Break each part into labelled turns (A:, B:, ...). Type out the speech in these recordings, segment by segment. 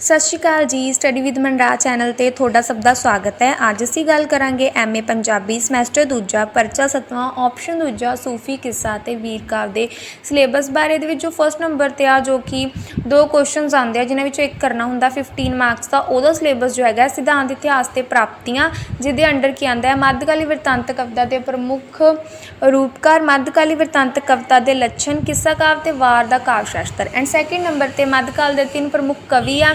A: ਸਤਿ ਸ਼੍ਰੀ ਅਕਾਲ ਜੀ study with ਮਨਰਾ channel ਤੇ ਤੁਹਾਡਾ ਸਭ ਦਾ ਸਵਾਗਤ ਹੈ। ਅੱਜ ਅਸੀਂ ਗੱਲ ਕਰਾਂਗੇ ਐਮਏ ਪੰਜਾਬੀ ਸਮੈਸਟਰ ਦੂਜਾ ਪਰਚਾ ਸਤਵਾਂ ਆਪਸ਼ਨ ਦੂਜਾ ਸੂਫੀ ਕਿੱਸਾ ਤੇ ਵੀਰ ਕਾਵ ਦੇ ਸਿਲੇਬਸ ਬਾਰੇ ਦੇ ਵਿੱਚ ਜੋ ਫਸਟ ਨੰਬਰ ਤੇ ਆ, ਜੋ ਕਿ ਦੋ ਕੁਐਸਚਨਸ ਆਉਂਦੇ ਆ, ਜਿਨ੍ਹਾਂ ਵਿੱਚੋਂ ਇੱਕ ਕਰਨਾ ਹੁੰਦਾ 15 ਮਾਰਕਸ ਦਾ, ਉਹਦਾ ਸਿਲੇਬਸ ਜੋ ਹੈਗਾ, ਸਿਧਾਂਤ ਇਤਿਹਾਸ ਤੇ ਪ੍ਰਾਪਤੀਆਂ, ਜਿਹਦੇ ਅੰਡਰ ਕੀ ਆਂਦਾ ਹੈ, ਮੱਧਕਾਲੀ ਵਰਤਾਂਤ ਕਵਿਤਾ ਦੇ ਪ੍ਰਮੁੱਖ ਰੂਪਕਾਰ, ਮੱਧਕਾਲੀ ਵਰਤਾਂਤ ਕਵਿਤਾ ਦੇ ਲੱਛਣ, ਕਿੱਸਾ ਕਾਵ ਤੇ ਵਾਰ ਦਾ ਕਾਵ ਸ਼ਾਸਤਰ। ਐਂਡ ਸੈਕਿੰਡ ਨੰਬਰ ਤੇ ਮੱਧਕਾਲ ਦੇ ਤਿੰਨ ਪ੍ਰਮੁੱਖ ਕਵੀ ਆ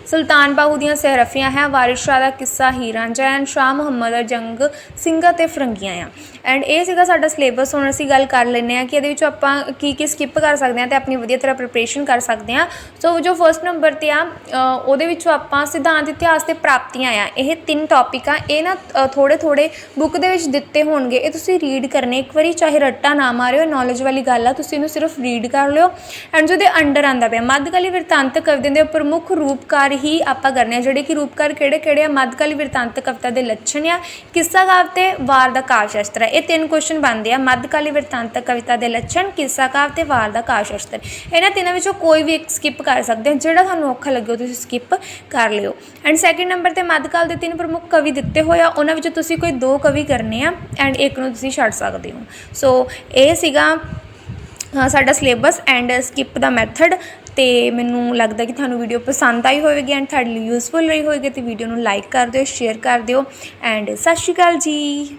A: ਸੁਲਤਾਨ ਬਾਹੂ ਦੀਆਂ ਸਹਿਰਫੀਆਂ ਹੈ। ਵਾਰਿਸ ਸ਼ਾਹ ਦਾ ਕਿੱਸਾ ਹੀਰ ਰਾਂਝਾ ਐਂਡ ਸ਼ਾਹ ਮੁਹੰਮਦ ਦਾ ਜੰਗ ਸਿੰਘਾਂ ਅਤੇ ਫਰੰਗੀਆਂ ਆ। ਐਂਡ ਇਹ ਸੀਗਾ ਸਾਡਾ ਸਿਲੇਬਸ। ਹੁਣ ਅਸੀਂ ਗੱਲ ਕਰ ਲੈਂਦੇ ਆ ਕਿ ਇਹਦੇ ਵਿੱਚੋਂ ਆਪਾਂ ਕੀ ਕੀ ਸਕਿਪ ਕਰ ਸਕਦੇ ਆ ਤੇ ਆਪਣੀ ਵਧੀਆ ਤਰ੍ਹਾਂ ਪ੍ਰਿਪਰੇਸ਼ਨ ਕਰ ਸਕਦੇ ਆ ਸੋ ਜੋ ਫਰਸਟ ਨੰਬਰ ਤੇ ਆ ਉਹਦੇ ਵਿੱਚੋਂ ਆਪਾਂ ਸਿਧਾਂਤ, ਇਤਿਹਾਸ ਤੇ ਪ੍ਰਾਪਤੀਆਂ ਆ। ਇਹ ਤਿੰਨ ਟੌਪਿਕ ਆ। ਇਹ ਨਾ ਥੋੜੇ ਥੋੜੇ ਬੁੱਕ ਦੇ ਵਿੱਚ ਦਿੱਤੇ ਹੋਣਗੇ। ਇਹ ਤੁਸੀਂ ਰੀਡ ਕਰਨੇ। ਇੱਕ ਵਾਰੀ ਚਾਹੇ ਰੱਟਾ ਨਾ ਮਾਰਿਓ ਨੌਲੇਜ ਵਾਲੀ ਗੱਲ ਆ। ਤੁਸੀਂ ਇਹਨੂੰ ਸਿਰਫ ਰੀਡ ਕਰ ਲਿਓ। ਐਂਡ ਜੋ ਦੇ ਅੰਡਰ ਆਂਦਾ ਪਿਆ, ਮੱਧਕਾਲੀ ਵਰਤਾਂਤ ਕਵਿਤਾ ਦੇ ਪ੍ਰਮੁੱਖ ਰੂਪਕਾਰ ਹੀ ਆਪਾਂ ਕਰਨੇ ਆ, ਜਿਹੜੇ ਕਿ ਰੂਪਕਾਰ ਕਿਹੜੇ ਕਿਹੜੇ ਆ? ਮੱਧਕਾਲੀ ਵਰਤਾਂਤ ਕਵਿਤਾ ਦੇ ਲੱਛਣ ਆ। ਕਿੱਸਾ ਕਾਵ ਤੇ ਵਾਰ ਦਾ ਕਾਵ ਸ਼ਾਸਤਰ ਆ। ਇਹ ਤਿੰਨ ਕੁਐਸਚਨ ਬਣਦੇ ਆ। ਮੱਧਕਾਲੀ ਵਰਤਾਂਤ ਕਵਿਤਾ ਦੇ ਲੱਛਣ, ਕਿੱਸਾ ਕਾਵ ਤੇ ਵਾਰ ਦਾ ਕਾਵ ਸ਼ਾਸਤਰ। ਇਹਨਾਂ ਤਿੰਨਾਂ ਵਿੱਚੋਂ ਕੋਈ ਵੀ ਇੱਕ ਸਕਿਪ ਕਰ ਸਕਦੇ ਹੋ ਜਿਹੜਾ ਤੁਹਾਨੂੰ ਔਖਾ ਲੱਗੇ ਉਹ ਤੁਸੀਂ ਸਕਿਪ ਕਰ ਲਿਓ। ਐਂਡ ਸੈਕਿੰਡ ਨੰਬਰ ਤੇ ਮੱਧਕਾਲ ਦੇ ਤਿੰਨ ਪ੍ਰਮੁੱਖ ਕਵੀ ਦਿੱਤੇ ਹੋਏ ਆ। ਉਹਨਾਂ ਵਿੱਚੋਂ ਤੁਸੀਂ ਕੋਈ ਦੋ ਕਵੀ ਕਰਨੇ ਆ ਐਂਡ ਇੱਕ ਨੂੰ ਤੁਸੀਂ ਛੱਡ ਸਕਦੇ ਹੋ। ਸੋ ਇਹ ਸੀਗਾ ਸਾਡਾ ਸਿਲੇਬਸ ਐਂਡ ਸਕਿਪ ਦਾ ਮੈਥਡ ਤੇ ਮੈਨੂੰ ਲੱਗਦਾ ਕਿ ਤੁਹਾਨੂੰ ਵੀਡੀਓ ਪਸੰਦ ਆਈ ਹੋਵੇਗੀ ਐਂਡ ਤੁਹਾਡੇ ਲਈ ਯੂਸਫੁਲ ਰਹੀ ਹੋਵੇਗੀ ਤੇ ਵੀਡੀਓ ਨੂੰ ਲਾਈਕ ਕਰ ਦਿਓ ਸ਼ੇਅਰ ਕਰ ਦਿਓ ਐਂਡ ਸਤਿ ਸ਼੍ਰੀ ਅਕਾਲ ਜੀ।